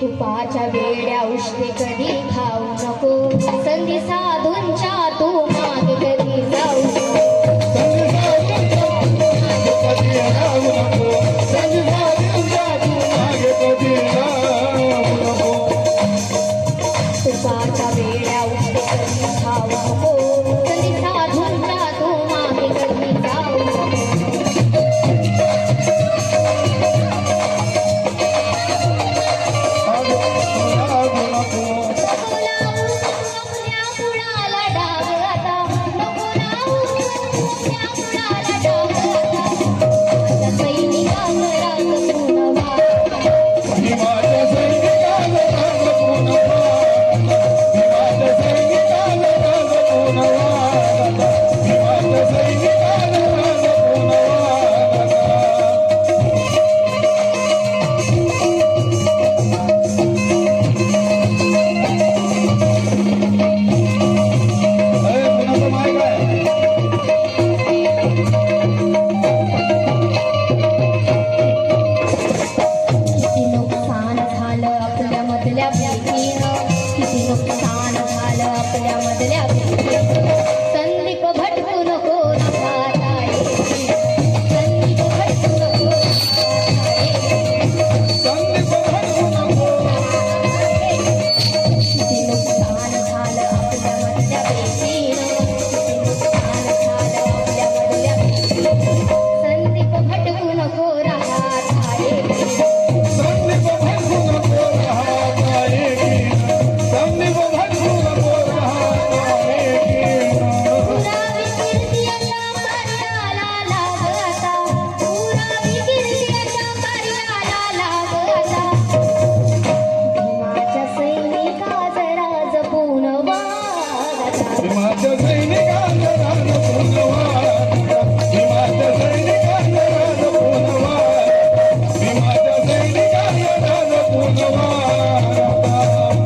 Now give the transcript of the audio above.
तुपाच्या वेड्या उष्णे कधी खाऊ नको. संधी साधूंच्या तू मागे कधी जाऊ नको. Oh,